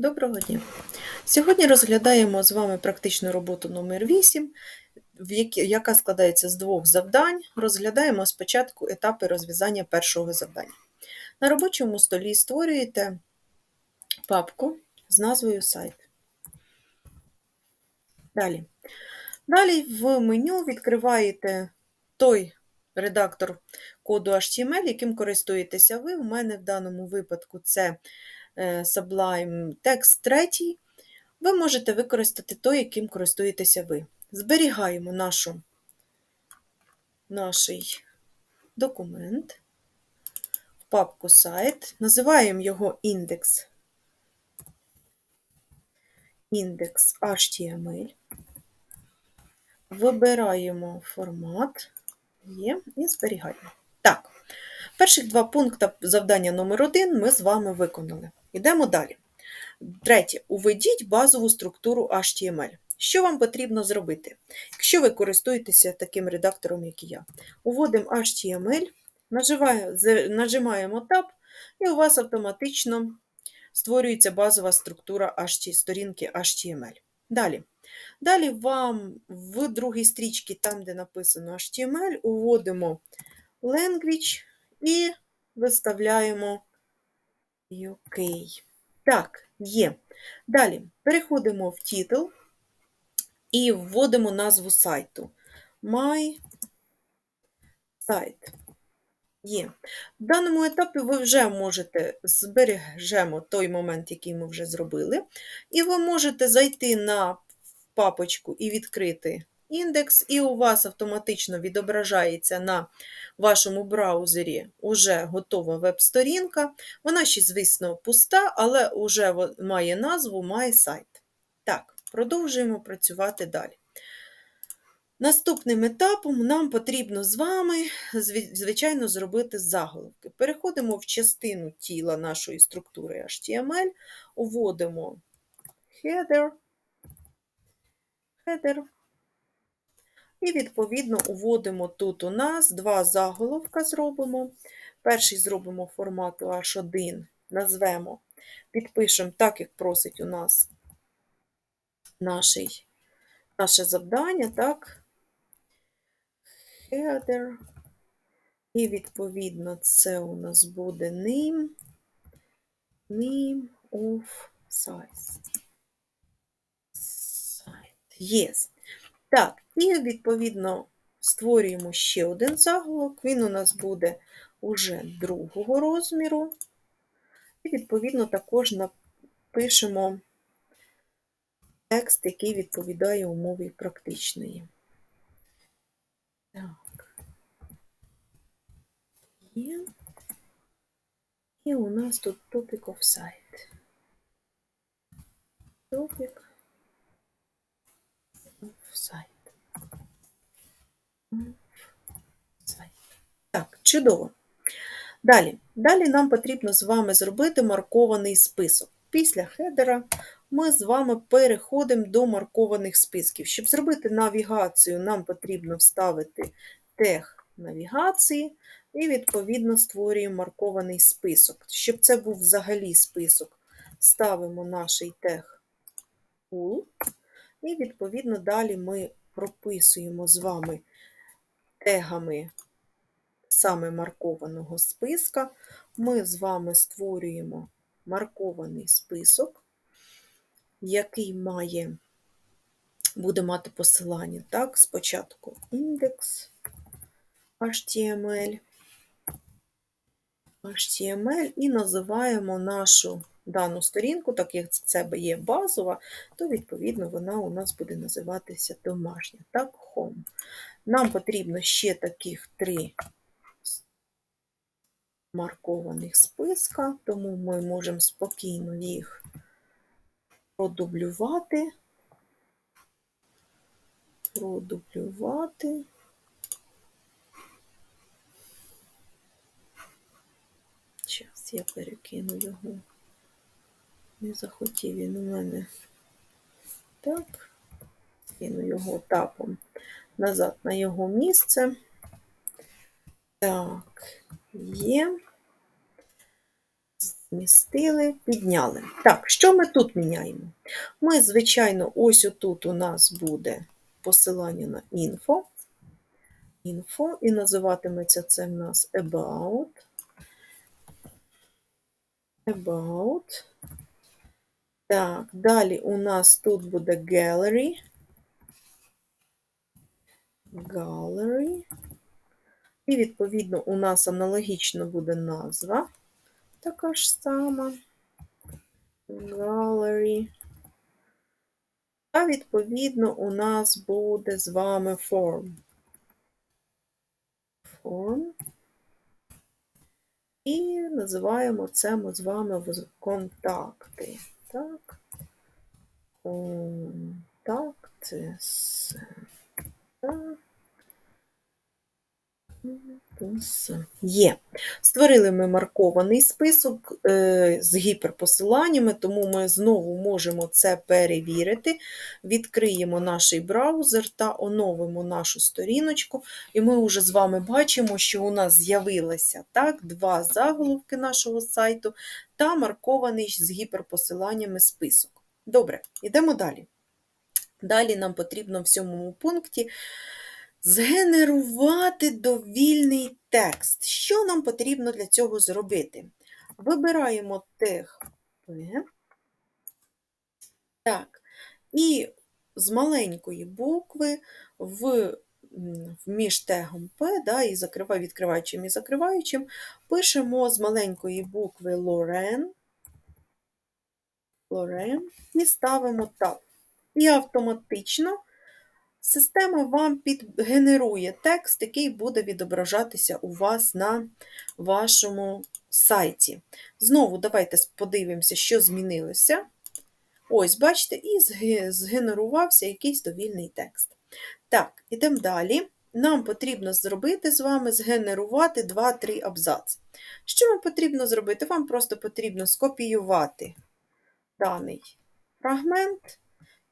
Доброго дня! Сьогодні розглядаємо з вами практичну роботу номер 8, яка складається з двох завдань. Розглядаємо спочатку етапи розв'язання першого завдання. На робочому столі створюєте папку з назвою сайт. Далі. Далі в меню відкриваєте той редактор коду HTML, яким користуєтеся ви. У мене в даному випадку це Sublime Text 3. Ви можете використати той, яким користуєтеся ви. Зберігаємо нашу, наш документ в папку сайт, називаємо його індекс. Індекс HTML. Вибираємо формат є, і зберігаємо. Так, перших два пункти завдання номер один ми з вами виконали. Йдемо далі. Третє. Уведіть базову структуру HTML. Що вам потрібно зробити? Якщо ви користуєтеся таким редактором, як і я, уводимо HTML, нажимаємо Tab, і у вас автоматично створюється базова структура сторінки HTML. Далі. Далі вам в другій стрічці, там, де написано HTML, уводимо language і виставляємо UK. Так, є. Далі переходимо в титул і вводимо назву сайту. My сайт. Є. В даному етапі ви вже можете збережемо той момент, який ми вже зробили, і ви можете зайти на папочку і відкрити індекс, і у вас автоматично відображається на вашому браузері уже готова веб-сторінка. Вона ще, звісно, пуста, але вже має назву має сайт. Так, продовжуємо працювати далі. Наступним етапом нам потрібно з вами, звичайно, зробити заголовки. Переходимо в частину тіла нашої структури HTML, уводимо header, header, і, відповідно, уводимо тут у нас два заголовка зробимо. Перший зробимо формату H1, назвемо, підпишемо так, як просить у нас наший, наше завдання, так? Header. І, відповідно, це у нас буде name, name of size. Yes. Так, і відповідно створюємо ще один заголовок. Він у нас буде уже другого розміру. І, відповідно, також напишемо текст, який відповідає умові практичної. Так. Є. І у нас тут topic of site. Topic site. Так, чудово. Далі. Далі нам потрібно з вами зробити маркований список. Після хедера ми з вами переходимо до маркованих списків. Щоб зробити навігацію, нам потрібно вставити тег навігації і, відповідно, створюємо маркований список. Щоб це був взагалі список, ставимо наш тег pool, і, відповідно, далі ми прописуємо з вами тегами саме маркованого списка. Ми з вами створюємо маркований список, який має, буде мати посилання. Так, спочатку індекс HTML, HTML і називаємо нашу дану сторінку, так як це є базова, то відповідно вона у нас буде називатися домашня. Так, Home. Нам потрібно ще таких три маркованих списка, тому ми можемо спокійно їх продублювати. Продублювати. Зараз я перекину його. Не захотів він у мене. Так. Кину його тапом назад на його місце. Так, є. Змістили, підняли. Так, що ми тут міняємо? Ми, звичайно, ось отут у нас буде посилання на інфо. Інфо, і називатиметься це в нас about. About. Так, далі у нас тут буде gallery. Gallery. І, відповідно, у нас аналогічно буде назва. Така ж сама. Gallery. А відповідно у нас буде з вами form. Form. І називаємо це ми з вами контакти. Так. Контакти. з- Так. Є. Створили ми маркований список е, з гіперпосиланнями, тому ми знову можемо це перевірити. Відкриємо наш браузер та оновимо нашу сторіночку. І ми вже з вами бачимо, що у нас з'явилося два заголовки нашого сайту та маркований з гіперпосиланнями список. Добре, йдемо далі. Далі нам потрібно в сьомому пункті Згенерувати довільний текст. Що нам потрібно для цього зробити? Вибираємо тег П. Так. І з маленької букви в, між тегом П да, і закрива- відкриваючим і закриваючим пишемо з маленької букви Лорен. Лорен і ставимо Tab. І автоматично Система вам підгенерує текст, який буде відображатися у вас на вашому сайті. Знову давайте подивимося, що змінилося. Ось, бачите, і згенерувався якийсь довільний текст. Так, ідемо далі. Нам потрібно зробити з вами згенерувати 2-3 абзаци. Що вам потрібно зробити? Вам просто потрібно скопіювати даний фрагмент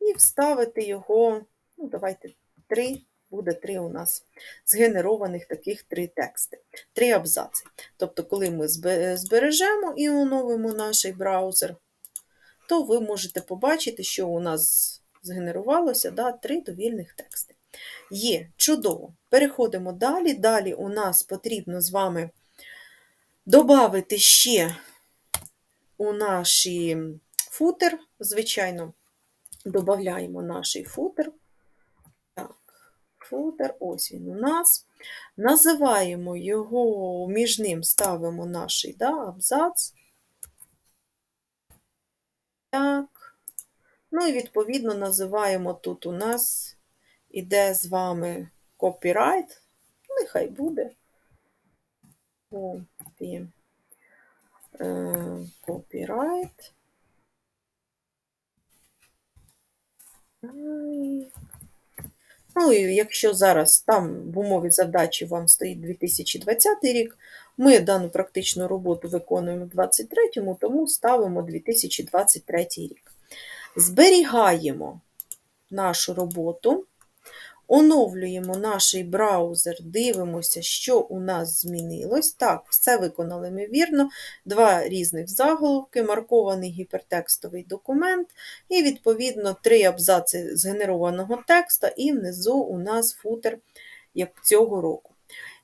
і вставити його Ну, давайте три, буде три у нас згенерованих таких три тексти, три абзаци. Тобто, коли ми збережемо і оновимо наш браузер, то ви можете побачити, що у нас згенерувалося да, три довільних тексти. Є, чудово. Переходимо далі. Далі у нас потрібно з вами додати ще у наш футер, звичайно, додаємо наш футер. Футер, ось він у нас. Називаємо його, між ним ставимо наш да, абзац. Так. Ну і відповідно називаємо тут у нас іде з вами копірайт. Нехай буде. Копі. е, Копірайт. Ай. Ну, і якщо зараз там в умові задачі вам стоїть 2020 рік, ми дану практичну роботу виконуємо в 2023, тому ставимо 2023 рік. Зберігаємо нашу роботу, оновлюємо наш браузер, дивимося, що у нас змінилось. Так, все виконали ми вірно. Два різних заголовки, маркований гіпертекстовий документ, і, відповідно, три абзаци згенерованого текста, і внизу у нас футер як цього року.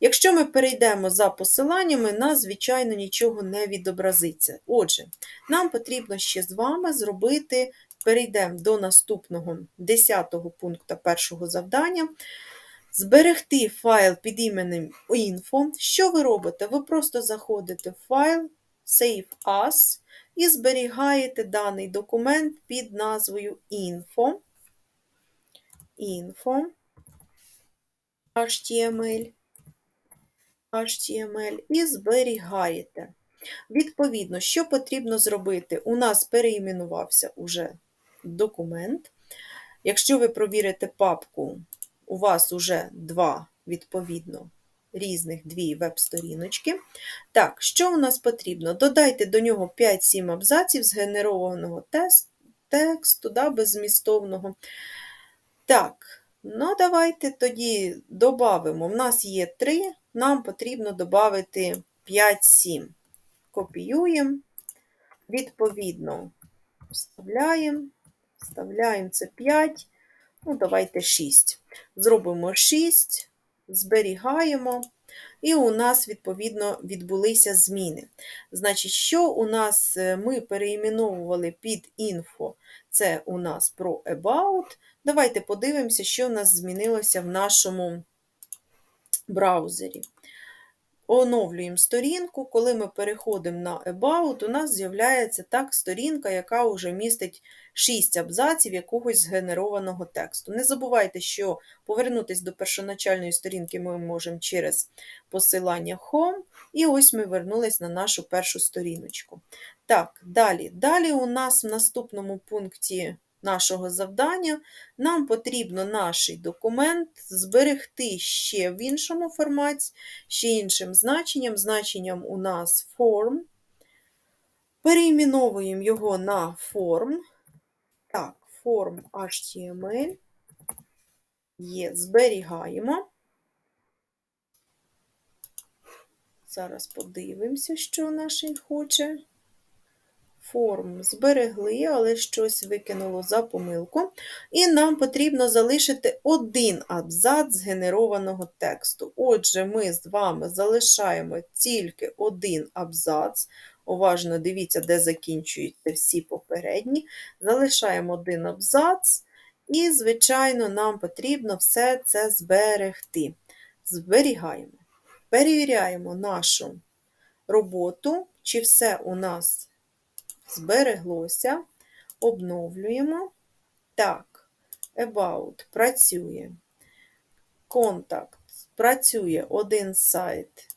Якщо ми перейдемо за посиланнями, нас, звичайно, нічого не відобразиться. Отже, нам потрібно ще з вами зробити, перейдемо до наступного 10 пункту першого завдання. Зберегти файл під іменем info. Що ви робите? Ви просто заходите в файл Save As і зберігаєте даний документ під назвою info. Info. HTML. HTML і зберігаєте. Відповідно, що потрібно зробити? У нас переіменувався уже документ. Якщо ви провірите папку, у вас уже два, відповідно, різних дві веб-сторіночки. Так, що у нас потрібно? Додайте до нього 5-7 абзаців згенерованого тексту, да, беззмістовного. Так, ну давайте тоді додамо. У нас є 3, нам потрібно додати 5-7. Копіюємо Відповідно, вставляємо, вставляємо це 5, ну, давайте 6. Зробимо 6, зберігаємо, і у нас, відповідно, відбулися зміни. Значить, що у нас е, ми переіменовували під інфо, це у нас про about. Давайте подивимося, що у нас змінилося в нашому браузері. Оновлюємо сторінку. Коли ми переходимо на About, у нас з'являється так сторінка, яка вже містить 6 абзаців якогось згенерованого тексту. Не забувайте, що повернутися до першоначальної сторінки ми можемо через посилання Home. І ось ми вернулись на нашу першу сторіночку. Так, далі. Далі у нас в наступному пункті нашого завдання нам потрібно наш документ зберегти ще в іншому форматі, ще іншим значенням. Значенням у нас form. Переіменовуємо його на form. Так, form HTML. Є, зберігаємо. Зараз подивимося, що наш хоче. Форм зберегли, але щось викинуло за помилку. І нам потрібно залишити один абзац згенерованого тексту. Отже, ми з вами залишаємо тільки один абзац. Уважно дивіться, де закінчуються всі попередні. Залишаємо один абзац, і, звичайно, нам потрібно все це зберегти. Зберігаємо. Перевіряємо нашу роботу, чи все у нас збереглося, обновлюємо. Так, About працює. Контакт працює один сайт.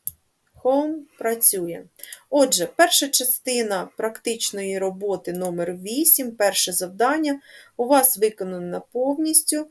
Home працює. Отже, перша частина практичної роботи номер 8 перше завдання у вас виконано повністю.